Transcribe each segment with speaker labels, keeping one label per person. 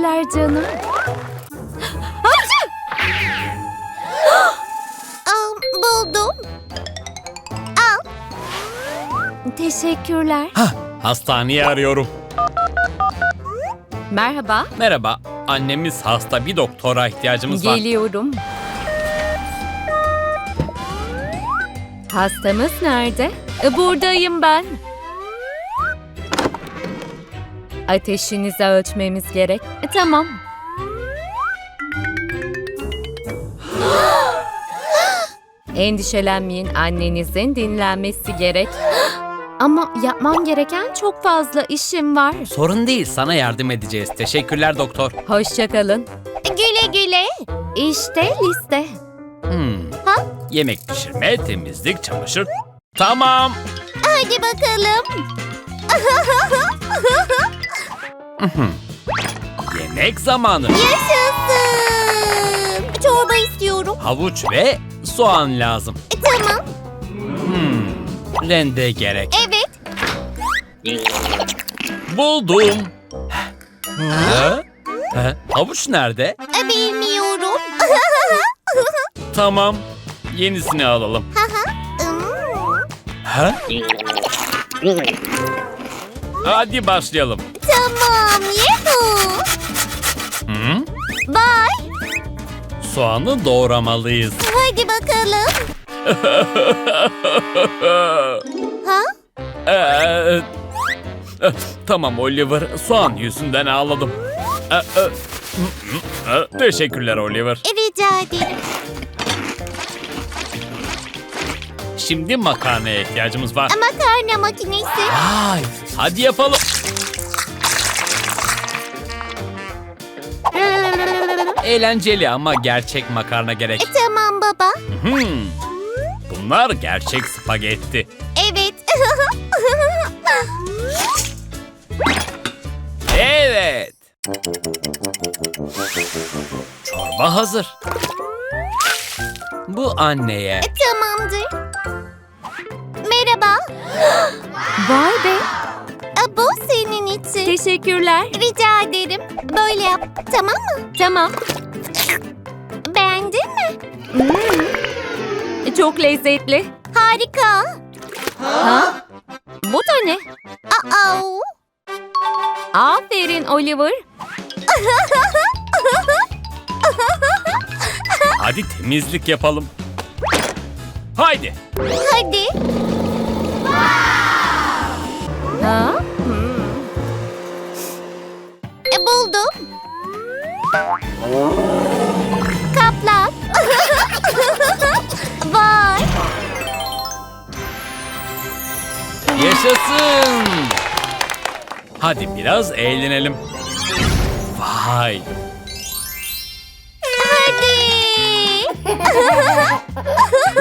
Speaker 1: Teşekkürler canım.
Speaker 2: Aa, buldum.
Speaker 1: Teşekkürler.
Speaker 3: Hah, hastaneyi arıyorum.
Speaker 1: Merhaba.
Speaker 3: Merhaba, annemiz hasta bir doktora ihtiyacımız var.
Speaker 1: Geliyorum. Hastamız nerede? E, Buradayım ben. Ateşinizi ölçmemiz gerek. E, Tamam. Endişelenmeyin annenizin dinlenmesi gerek. Ama yapmam gereken çok fazla işim var.
Speaker 3: Sorun değil, sana yardım edeceğiz. Teşekkürler doktor.
Speaker 1: Hoşçakalın.
Speaker 2: Güle güle.
Speaker 1: İşte liste.
Speaker 3: Hmm. Yemek pişirme, temizlik, çamaşır. Tamam.
Speaker 2: Hadi bakalım.
Speaker 3: Yemek zamanı.
Speaker 2: Yaşasın. Çorba istiyorum.
Speaker 3: Havuç ve soğan lazım.
Speaker 2: E, tamam.
Speaker 3: Hmm. Rende gerek.
Speaker 2: Evet.
Speaker 3: Buldum. Ha? Ha, Havuç nerede?
Speaker 2: E, bilmiyorum.
Speaker 3: Tamam. Yenisini alalım.
Speaker 2: Hmm.
Speaker 3: Ha? Hadi başlayalım.
Speaker 2: Tamam. Yuhu.
Speaker 3: Hı?
Speaker 2: Bye.
Speaker 3: Soğanı doğramalıyız.
Speaker 2: Hadi bakalım. Ha?
Speaker 3: Ee, e, tamam Oliver, soğan yüzünden ağladım. Ee, e, e, Teşekkürler Oliver.
Speaker 2: Rica ederim.
Speaker 3: Şimdi makarnaya ihtiyacımız var.
Speaker 2: Makarna makinesi.
Speaker 3: Vay, hadi yapalım. Eğlenceli ama gerçek makarna gerek.
Speaker 2: E, tamam baba.
Speaker 3: Hmm. Bunlar gerçek spagetti.
Speaker 2: Evet.
Speaker 3: Evet. Çorba hazır. Bu anneye.
Speaker 2: Tamamdır. Merhaba.
Speaker 1: Vay be.
Speaker 2: E, Bu senin için.
Speaker 1: Teşekkürler.
Speaker 2: Rica ederim. Böyle yap. Tamam mı?
Speaker 1: Tamam.
Speaker 2: Beğendin mi?
Speaker 1: Çok lezzetli.
Speaker 2: Harika.
Speaker 1: Ha? Bu da ne?
Speaker 2: Aa.
Speaker 1: Aferin Oliver.
Speaker 3: Hadi temizlik yapalım. Haydi.
Speaker 2: Hadi.
Speaker 1: Ha?
Speaker 2: E, buldum. Kaplan. Vay.
Speaker 3: Yaşasın. Hadi biraz eğlenelim. Vay.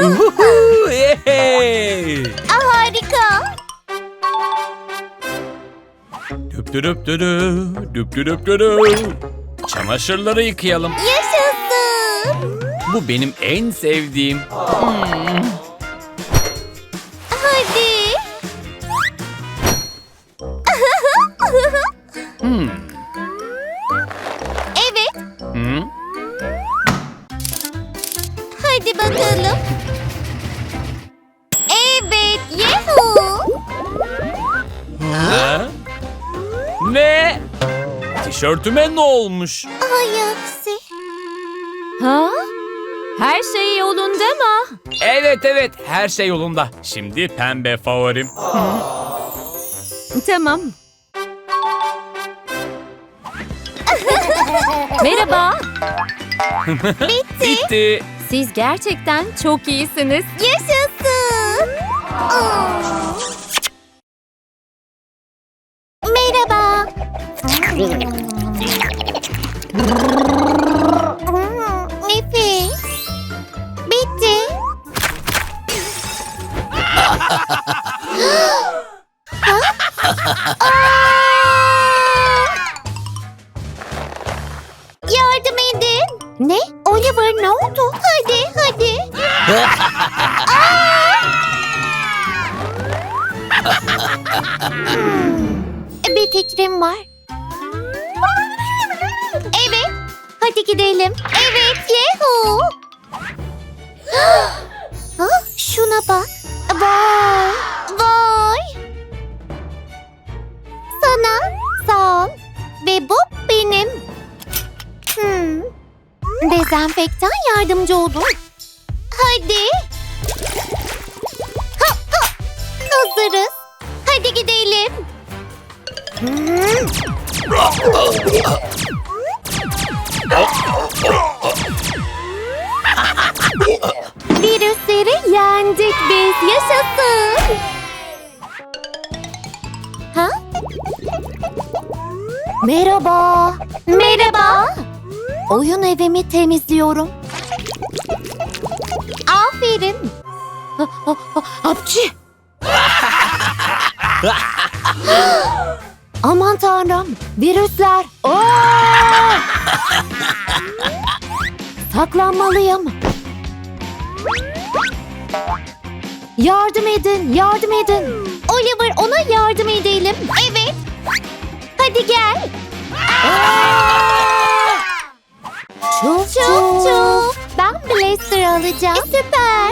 Speaker 3: Uhuhu, yehey.
Speaker 2: Aa, harika.
Speaker 3: Düp dürüp dürü, düp dürüp dürü. Çamaşırları yıkayalım.
Speaker 2: Yaşasın.
Speaker 3: Bu benim en sevdiğim.
Speaker 2: Hadi. Yuhu.
Speaker 3: Ha? Ne? Tişörtüme ne olmuş?
Speaker 2: Ay aksi.
Speaker 1: Ha? Her şey yolunda mı?
Speaker 3: Evet evet her şey yolunda. Şimdi pembe favorim.
Speaker 1: Tamam. Merhaba.
Speaker 3: Bitti.
Speaker 1: Siz gerçekten çok iyisiniz.
Speaker 2: Yaşasın. Aa. Fikrim. Merhaba. Merhaba. Oyun evimi temizliyorum. Aferin. Hapçı. Aman tanrım. Virüsler. Aa! Saklanmalıyım. Süper.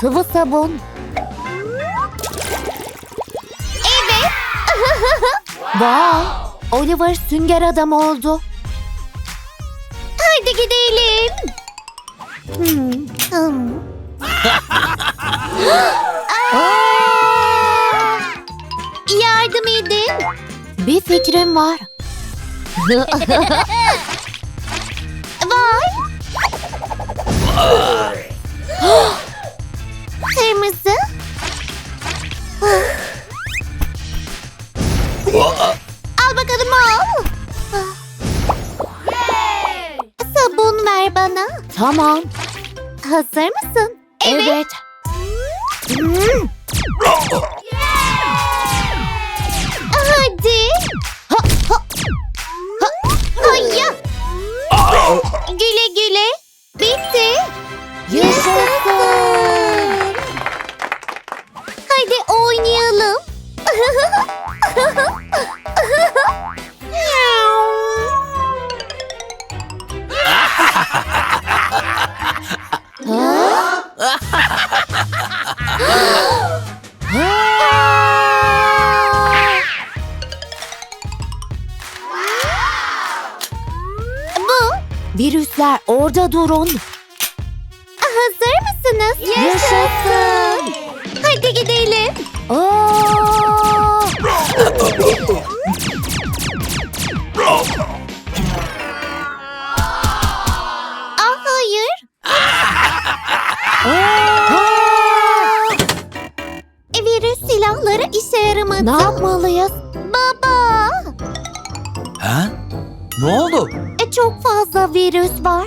Speaker 2: Sıvı sabun. Evet. Vay. Oliver sünger adam oldu. Hadi gidelim. Hmm, hmm. Aa! Yardım edin. Bir fikrim var. Vay. Kırmızı. al bakalım al. Sabun ver bana. Tamam. Hazır mısın? Evet. Hmm. Durun. Hazır mısınız? Yaşasın. Hadi gidelim. Aa! Ah hayır. Aa! E, Virüs silahları işe yaramadı. Ne yapmalıyız? Baba.
Speaker 3: Ha? Ne oldu?
Speaker 2: E, çok fazla virüs var.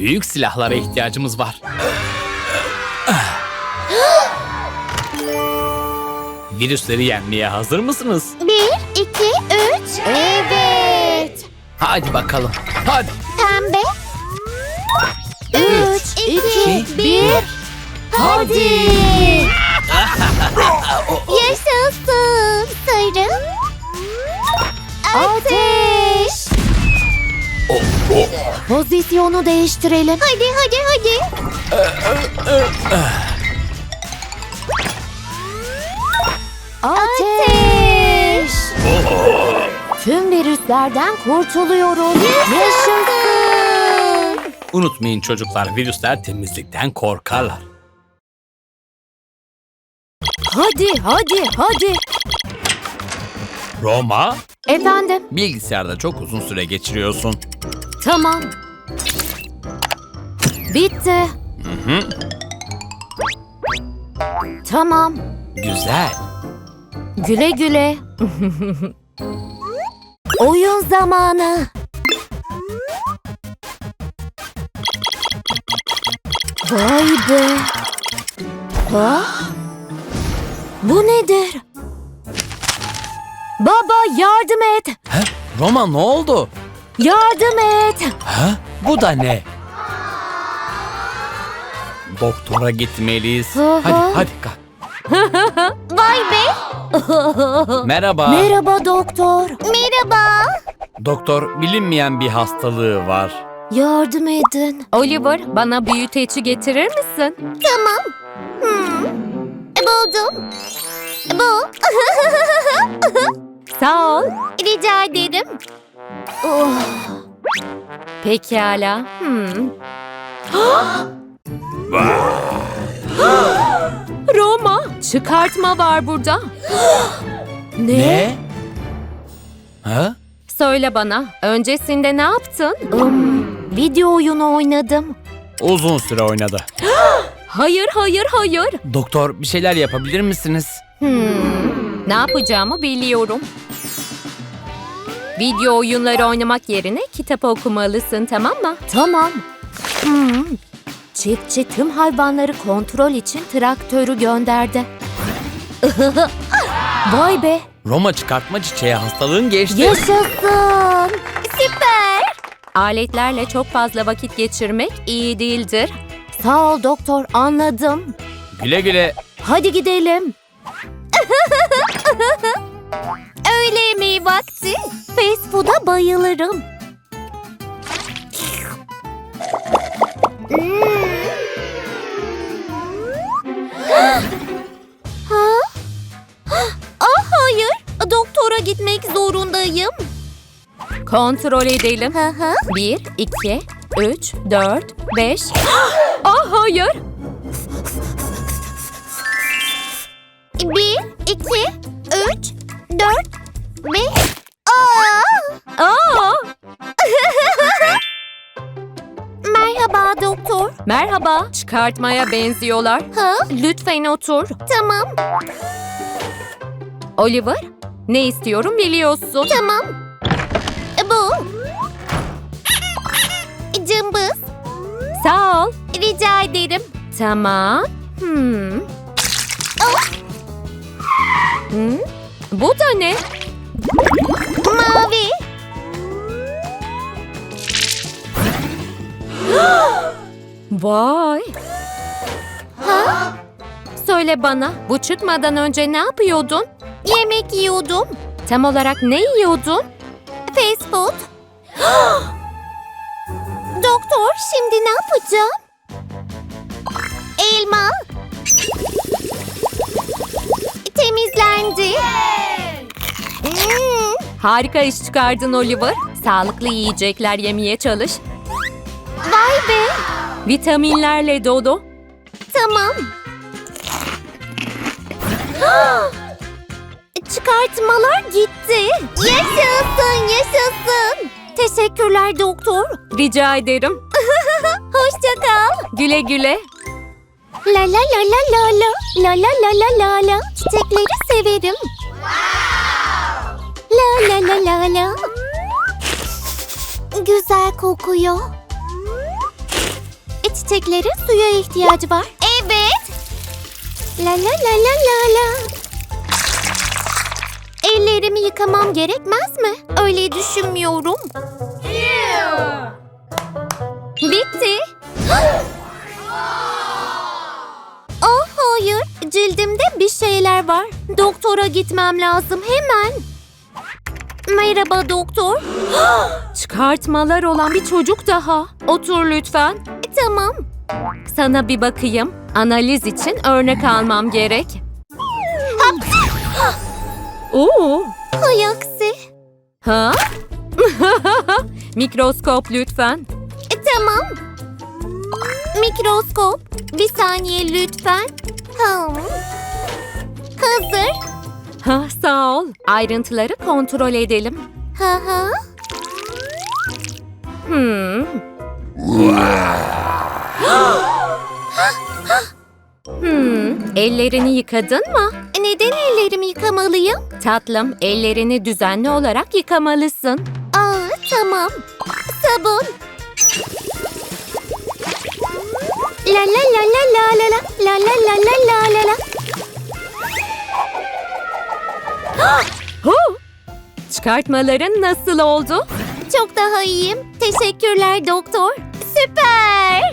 Speaker 3: Büyük silahlara ihtiyacımız var. Virüsleri yenmeye hazır mısınız?
Speaker 2: bir, iki, üç. Evet.
Speaker 3: Hadi bakalım. Hadi.
Speaker 2: Pembe. Üç, iki, bir. Hadi. Pozisyonu değiştirelim. Hadi hadi hadi. Ateş. Tüm virüslerden kurtuluyoruz. Yaşasın.
Speaker 3: Unutmayın çocuklar virüsler temizlikten korkarlar.
Speaker 1: Hadi, hadi, hadi.
Speaker 3: Roma,
Speaker 1: Efendim,
Speaker 3: bilgisayarda çok uzun süre geçiriyorsun.
Speaker 1: Tamam. Bitti.
Speaker 3: Hı hı.
Speaker 1: Tamam.
Speaker 3: Güzel.
Speaker 1: Güle güle. Oyun zamanı. Vay be. Ha? Bu nedir? Baba yardım et.
Speaker 3: Ha? Roma ne oldu?
Speaker 1: Yardım et.
Speaker 3: Ha? Bu da ne? Doktora gitmeliyiz. Hadi hadi kalk.
Speaker 2: Vay be.
Speaker 3: Merhaba.
Speaker 1: Merhaba doktor.
Speaker 2: Merhaba.
Speaker 3: Doktor bilinmeyen bir hastalığı var.
Speaker 2: Yardım edin.
Speaker 1: Oliver, bana büyüteci getirir misin?
Speaker 2: Tamam. Hmm. Buldum. Bu.
Speaker 1: Sağ ol.
Speaker 2: Rica ederim. Oh.
Speaker 1: Pekala. Hmm. Roma, çıkartma var burada.
Speaker 3: Ne? Ha?
Speaker 1: Söyle bana, öncesinde ne yaptın?
Speaker 2: Um, video oyunu oynadım.
Speaker 3: Uzun süre oynadı.
Speaker 1: Hayır, hayır, hayır.
Speaker 3: Doktor bir şeyler yapabilir misiniz?
Speaker 1: Hmm, ne yapacağımı biliyorum. Video oyunları oynamak yerine kitap okumalısın, tamam mı?
Speaker 2: Tamam. Hmm. Çiftçi tüm hayvanları kontrol için traktörü gönderdi. Vay be,
Speaker 3: Roma çıkartma çiçeği hastalığın geçti.
Speaker 2: yaşasın. Süper.
Speaker 1: Aletlerle çok fazla vakit geçirmek iyi değildir.
Speaker 2: Sağ ol doktor, anladım.
Speaker 3: Güle güle.
Speaker 2: Hadi gidelim. Öğle yemeği vakti. Food'a bayılırım. ha? Ah hayır. Doktora gitmek zorundayım.
Speaker 1: Kontrol edelim.
Speaker 2: Hı hı.
Speaker 1: 1, 2, 3, 4, 5. Ah hayır.
Speaker 2: Bir, iki, üç, dört, beş. Merhaba doktor.
Speaker 1: Merhaba. Çıkartmaya benziyorlar.
Speaker 2: Ha?
Speaker 1: Lütfen otur.
Speaker 2: Tamam,
Speaker 1: Oliver, ne istiyorum biliyorsun.
Speaker 2: tamam. Bu. Cımbız.
Speaker 1: Sağ ol.
Speaker 2: Rica ederim.
Speaker 1: Tamam. Hmm. Hmm. Bu da ne?
Speaker 2: Mavi.
Speaker 1: Vay.
Speaker 2: Ha?
Speaker 1: Söyle bana, bu çıkmadan önce ne yapıyordun?
Speaker 2: Yemek yiyordum.
Speaker 1: Tam olarak ne yiyordun?
Speaker 2: Fast food. doktor, şimdi ne yapacağım? Elma. Temizlendi. Hmm.
Speaker 1: Harika iş çıkardın Oliver. Sağlıklı yiyecekler yemeye çalış.
Speaker 2: Vay be.
Speaker 1: Vitaminlerle dolu.
Speaker 2: Tamam. Çıkartmalar gitti. Yaşasın, yaşasın. Teşekkürler doktor.
Speaker 1: Rica ederim.
Speaker 2: Hoşça kal.
Speaker 1: Güle güle.
Speaker 2: La la la la la la. La la la la la la. Çiçekleri severim. La la la la la. Güzel kokuyor. Çiçeklerin suya ihtiyacı var. Evet. La la la la la la. Ellerimi yıkamam gerekmez mi? Öyle düşünmüyorum. Bitti. Ah hayır, cildimde bir şeyler var. Doktora gitmem lazım hemen. Merhaba doktor.
Speaker 1: Çıkartmalar olan bir çocuk daha. Otur lütfen.
Speaker 2: Tamam.
Speaker 1: Sana bir bakayım. Analiz için örnek almam gerek. Oo.
Speaker 2: Hay aksi.
Speaker 1: Ha? Mikroskop lütfen.
Speaker 2: E, tamam. Mikroskop. Bir saniye lütfen. Hmm. Hazır.
Speaker 1: Ha, sağ ol. Ayrıntıları kontrol edelim.
Speaker 2: Hı hı.
Speaker 1: Hmm. Hmm. Ellerini yıkadın mı?
Speaker 2: Neden ellerimi yıkamalıyım?
Speaker 1: Tatlım, ellerini düzenli olarak yıkamalısın.
Speaker 2: Aa, tamam. Sabun. La la la la la la la la la la la la la la.
Speaker 1: Hu! Çıkartmaların nasıl oldu?
Speaker 2: Çok daha iyiyim. Teşekkürler doktor. Süper.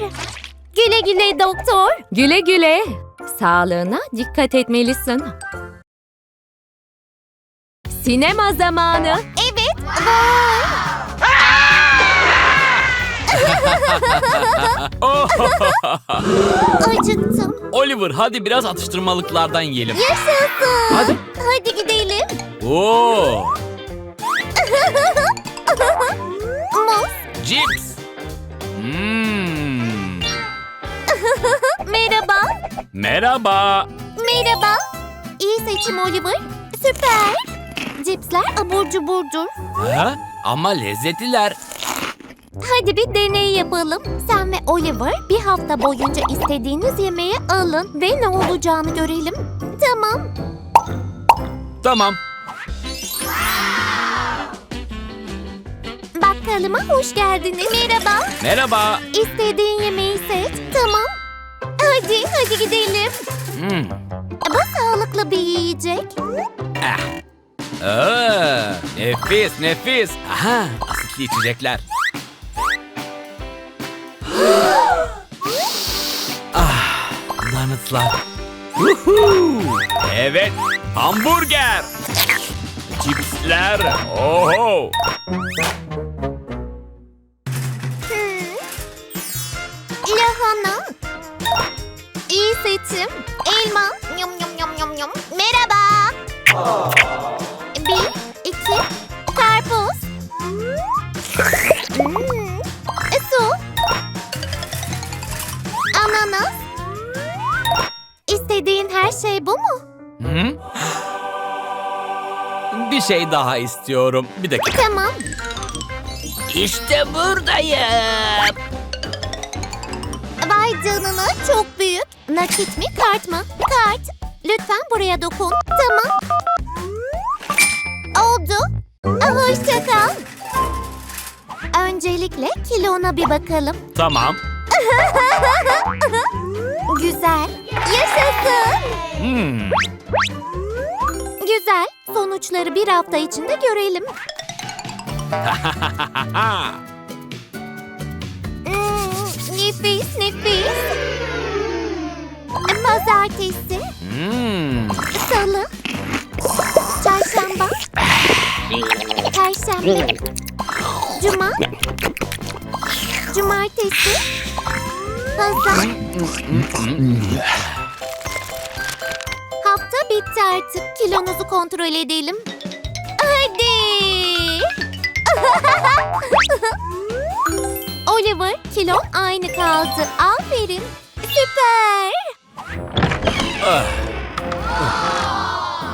Speaker 2: Güle güle doktor.
Speaker 1: Güle güle. Sağlığına dikkat etmelisin. Sinema zamanı.
Speaker 2: Evet Acıktım.
Speaker 3: Oliver hadi biraz atıştırmalıklardan yiyelim.
Speaker 2: Yaşasın.
Speaker 3: Hadi.
Speaker 2: Hadi gidelim.
Speaker 3: Oo,
Speaker 2: Muz.
Speaker 3: cips. Hmm.
Speaker 2: Merhaba.
Speaker 3: Merhaba.
Speaker 2: Merhaba. İyi seçim Oliver. Süper. Cipsler abur cuburdur.
Speaker 3: Ha? Ama lezzetliler.
Speaker 2: Hadi bir deney yapalım. Sen ve Oliver bir hafta boyunca istediğiniz yemeği alın ve ne olacağını görelim. Tamam.
Speaker 3: Tamam.
Speaker 2: Bakkalıma hoş geldiniz. Merhaba.
Speaker 3: Merhaba.
Speaker 2: İstediğin yemeği seç. Tamam. Hadi, hadi gidelim.
Speaker 3: Hmm.
Speaker 2: Bu sağlıklı bir yiyecek.
Speaker 3: Aa, nefis nefis. Aha, asitli içecekler. ah. Woohoo! Evet, hamburger. Cipsler. Oho.
Speaker 2: Lahana. İyi seçim. Elma. Yum yum yum yum yum. Merhaba. Bir, iki, karpuz. Hmm. Su. Ananas. İstediğin her şey bu mu?
Speaker 3: Hı? Bir şey daha istiyorum. Bir dakika.
Speaker 2: Tamam.
Speaker 3: İşte buradayım.
Speaker 2: Vay canına çok büyük. Nakit mi kart mı? Kart. Lütfen buraya dokun. Tamam. Oldu. Hoşça kal. Öncelikle kilona bir bakalım.
Speaker 3: Tamam.
Speaker 2: Güzel. Yaşasın.
Speaker 3: Hmm.
Speaker 2: Güzel. Sonuçları bir hafta içinde görelim. Nefis nefis. Pazartesi,
Speaker 3: Hmm.
Speaker 2: salı, çarşamba, perşembe, cuma, cumartesi, pazar. Hafta bitti artık. Kilonuzu kontrol edelim. Hadi. Kilon aynı kaldı. Aferin. Süper.
Speaker 3: Ah.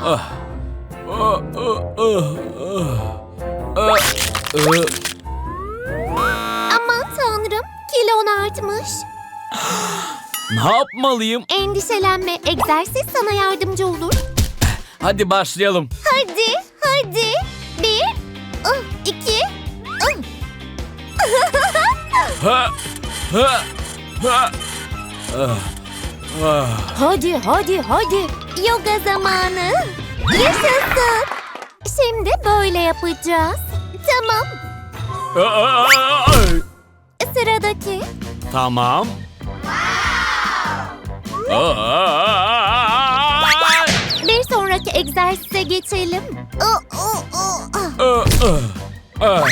Speaker 3: Ah. Ah, ah, ah, ah. Ah,
Speaker 2: Aman tanrım, kilon artmış.
Speaker 3: Ne yapmalıyım?
Speaker 2: Endişelenme, egzersiz sana yardımcı olur.
Speaker 3: Hadi başlayalım.
Speaker 2: Hadi, hadi. Bir, ıh, iki, ıh.
Speaker 3: Ha, ha, ha. Ah, ah.
Speaker 2: Hadi, hadi, hadi. Yoga zamanı. Yaşasın. Şimdi böyle yapacağız. Tamam. Sıradaki.
Speaker 3: Tamam.
Speaker 2: Bir sonraki egzersize geçelim. Ah,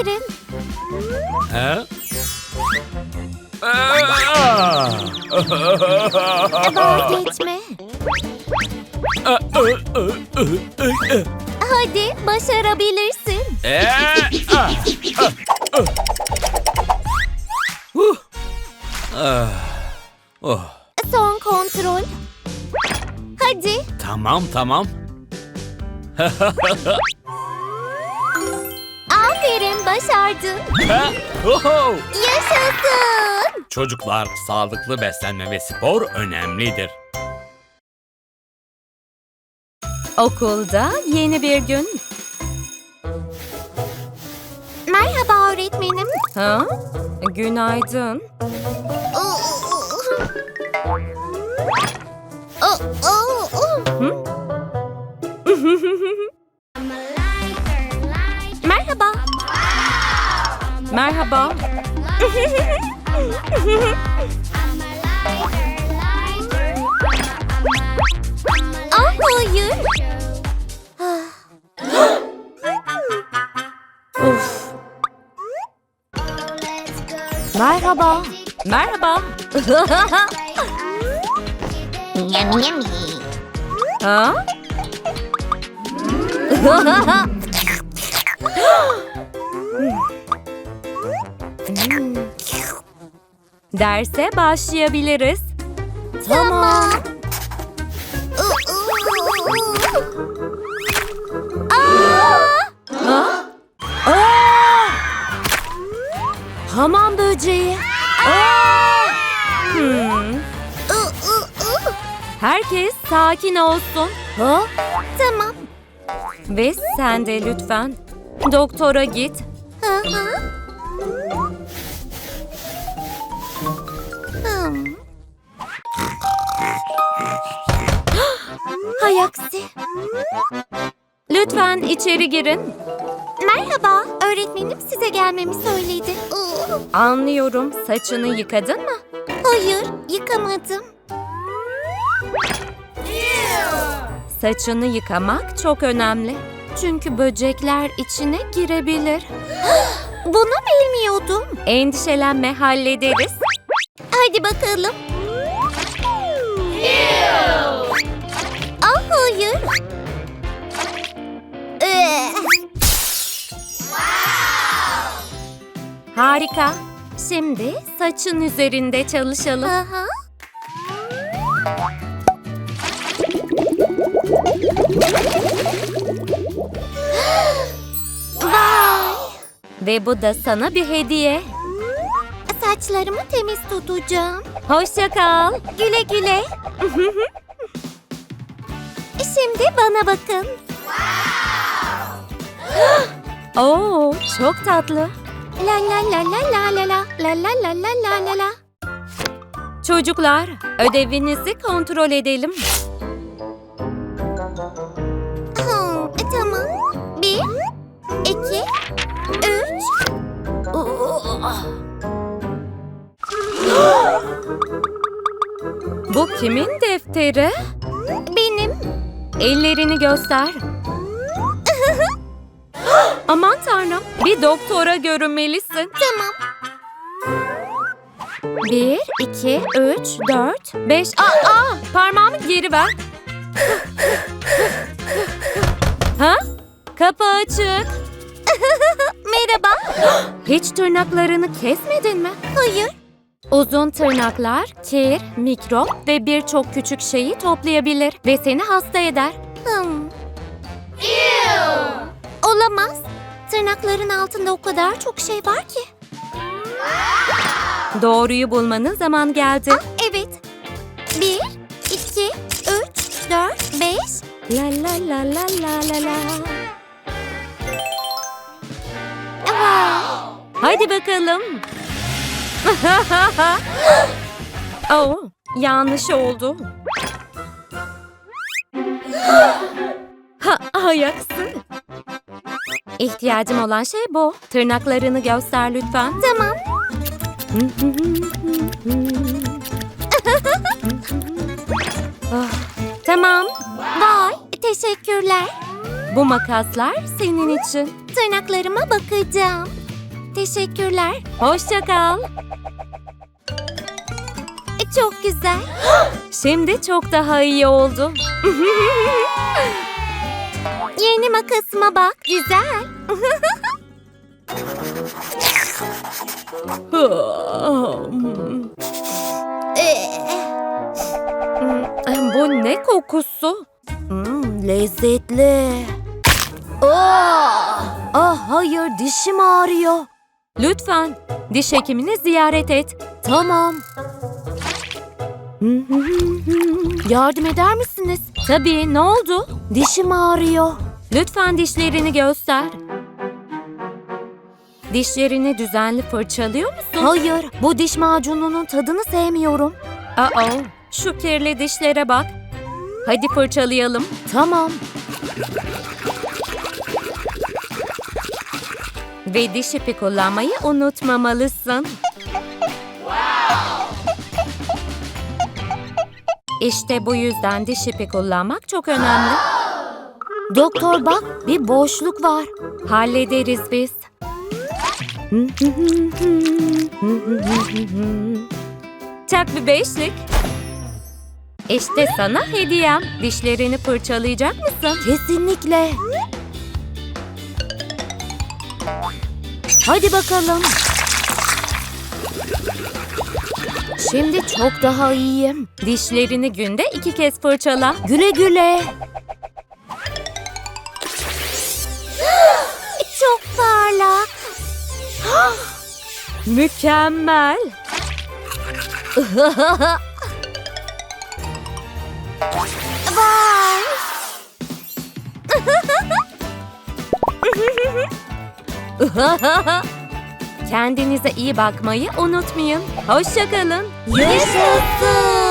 Speaker 2: Aferin.
Speaker 3: Ha? Ah, ah.
Speaker 2: Hadi başarabilirsin.
Speaker 3: Huh. Ah, oh.
Speaker 2: Son kontrol. Hadi.
Speaker 3: Tamam tamam.
Speaker 2: Aferin başardın.
Speaker 3: Ha? Oho!
Speaker 2: Yaşasın.
Speaker 3: Çocuklar sağlıklı beslenme ve spor önemlidir.
Speaker 1: Okulda yeni bir gün.
Speaker 2: Merhaba öğretmenim.
Speaker 1: Ha? Günaydın.
Speaker 2: Oh, oh, oh. Merhaba.
Speaker 1: Merhaba.
Speaker 2: Ah hayır. of.
Speaker 1: Merhaba. Merhaba.
Speaker 2: Yum yummy.
Speaker 1: Ha? Hmm. Derse başlayabiliriz.
Speaker 2: Tamam.
Speaker 1: Ha? Aa! Hamam böceği. Aa! Hmm. Herkes sakin olsun. Ha?
Speaker 2: Tamam.
Speaker 1: Ve sen de lütfen doktora git. Lütfen içeri girin.
Speaker 2: Merhaba, öğretmenim size gelmemi söyledi.
Speaker 1: Anlıyorum. Saçını yıkadın mı?
Speaker 2: Hayır, yıkamadım.
Speaker 1: Saçını yıkamak çok önemli. Çünkü böcekler içine girebilir.
Speaker 2: Bunu bilmiyordum.
Speaker 1: Endişelenme hallederiz.
Speaker 2: Hadi bakalım. Ah hayır.
Speaker 1: Harika. Şimdi saçın üzerinde çalışalım.
Speaker 2: Aha. Vay!
Speaker 1: Ve bu da sana bir hediye.
Speaker 2: Saçlarımı temiz tutacağım.
Speaker 1: Hoşça kal.
Speaker 2: Güle güle. Şimdi bana bakın.
Speaker 1: Oo, çok tatlı.
Speaker 2: La la la la la la la la la la la la la la.
Speaker 1: Çocuklar, ödevinizi kontrol edelim.
Speaker 2: Hmm, tamam. Bir, iki, üç.
Speaker 1: Bu kimin defteri?
Speaker 2: Benim.
Speaker 1: Ellerini göster. Aman tanrım, bir doktora görünmelisin.
Speaker 2: Tamam.
Speaker 1: Bir, iki, üç, dört, beş... Aa, aa, parmağımı geri ver. ha? Kapı açık.
Speaker 2: Merhaba.
Speaker 1: Hiç tırnaklarını kesmedin mi?
Speaker 2: Hayır.
Speaker 1: Uzun tırnaklar, kir, mikrop ve birçok küçük şeyi toplayabilir ve seni hasta eder.
Speaker 2: Hmm. Olamaz. Tırnakların altında o kadar çok şey var ki.
Speaker 1: Doğruyu bulmanın zaman geldi.
Speaker 2: Evet. Bir, iki, üç, dört, beş.
Speaker 1: La la la la la la la.
Speaker 2: Vay.
Speaker 1: Hadi bakalım. oh, yanlış oldu. ha, ayaksın. İhtiyacım olan şey bu. Tırnaklarını göster lütfen.
Speaker 2: Tamam.
Speaker 1: Ah, tamam.
Speaker 2: Vay. Teşekkürler.
Speaker 1: Bu makaslar senin için.
Speaker 2: Tırnaklarıma bakacağım. Teşekkürler.
Speaker 1: Hoşça kal.
Speaker 2: E, Çok güzel.
Speaker 1: Şimdi çok daha iyi oldu.
Speaker 2: Yeni makasıma bak. Güzel.
Speaker 1: Hmm, Bu ne kokusu?
Speaker 2: Hmm, lezzetli. Oh! Ah hayır dişim ağrıyor.
Speaker 1: Lütfen diş hekimini ziyaret et.
Speaker 2: Tamam. Yardım eder misiniz?
Speaker 1: Tabii ne oldu?
Speaker 2: Dişim ağrıyor.
Speaker 1: Lütfen dişlerini göster. Dişlerini düzenli fırçalıyor musun?
Speaker 2: Hayır, bu diş macununun tadını sevmiyorum.
Speaker 1: Aa, şu kirli dişlere bak. Hadi fırçalayalım.
Speaker 2: Tamam.
Speaker 1: Ve diş ipi kullanmayı unutmamalısın. İşte bu yüzden diş ipi kullanmak çok önemli.
Speaker 2: Doktor bak, bir boşluk var.
Speaker 1: Hallederiz biz. Çak bir beşlik. İşte sana hediyem. Dişlerini fırçalayacak mısın?
Speaker 2: Kesinlikle. Hadi bakalım. Şimdi çok daha iyiyim.
Speaker 1: Dişlerini günde iki kez fırçala.
Speaker 2: Güle güle.
Speaker 1: Mükemmel.
Speaker 2: Vay.
Speaker 1: Kendinize iyi bakmayı unutmayın. Hoşçakalın.
Speaker 2: Yaşasın.